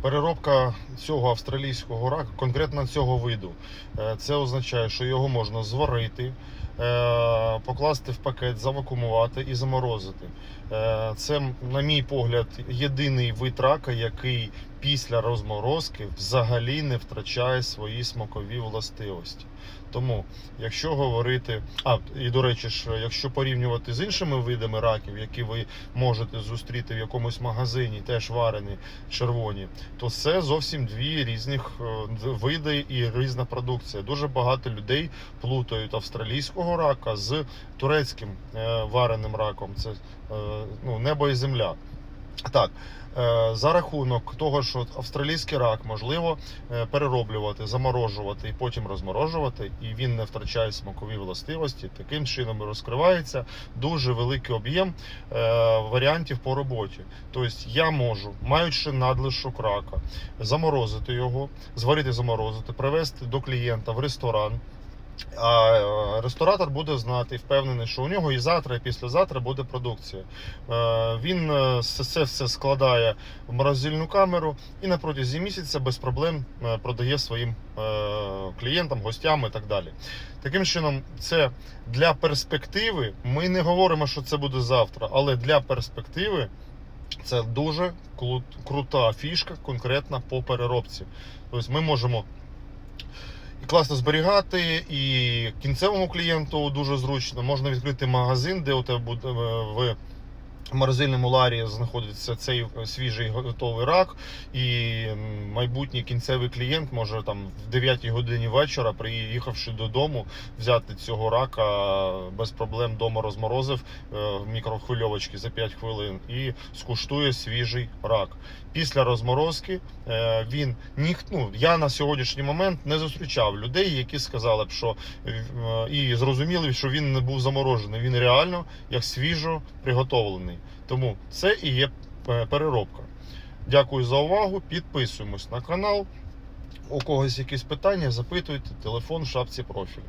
Переробка цього австралійського раку, конкретно цього виду, е, це означає, що його можна зварити, покласти в пакет, завакумувати і заморозити. Е, Це, на мій погляд, єдиний вид рака, який після розморозки взагалі не втрачає свої смакові властивості. Тому, якщо говорити, а і до речі, ж, якщо порівнювати з іншими видами раків, які ви можете зустріти в якомусь магазині, теж варені червоні, то це зовсім дві різних е, види і різна продукція. Дуже багато людей плутають австралійського рака з турецьким е, вареним раком. Це е, ну, небо і земля. Так, е, за рахунок того, що австралійський рак можливо перероблювати, заморожувати і потім розморожувати, і він не втрачає смакові властивості. Таким чином розкривається дуже великий об'єм варіантів по роботі. Тобто я можу, маючи надлишок рака, заморозити його, зварити, заморозити, привезти до клієнта в ресторан. А е, ресторатор буде знати і впевнений, що у нього і завтра, і післязавтра буде продукція. Е, Він е, це все складає в морозильну камеру і на протязі місяця без проблем продає своїм клієнтам, гостям і так далі. Таким чином, це для перспективи. Ми не говоримо, що це буде завтра, але для перспективи це дуже крута фішка, конкретна по переробці. Тобто ми можемо класно зберігати, і кінцевому клієнту дуже зручно. Можна відкрити магазин, де у тебе буде е, в морозильному ларі знаходиться цей свіжий готовий рак, і майбутній кінцевий клієнт може там в 9 годині вечора, приїхавши додому, взяти цього рака без проблем вдома розморозив е, в мікрохвильовочці за 5 хвилин і скуштує свіжий рак. Після розморозки е, він ніх, ну, я на сьогоднішній момент не зустрічав людей, які сказали б, що е, і зрозуміли, що він не був заморожений. Він реально як свіжо приготовлений. Тому це і є е, переробка. Дякую за увагу. Підписуємось на канал. У когось якісь питання, запитуйте, телефон в шапці профілю.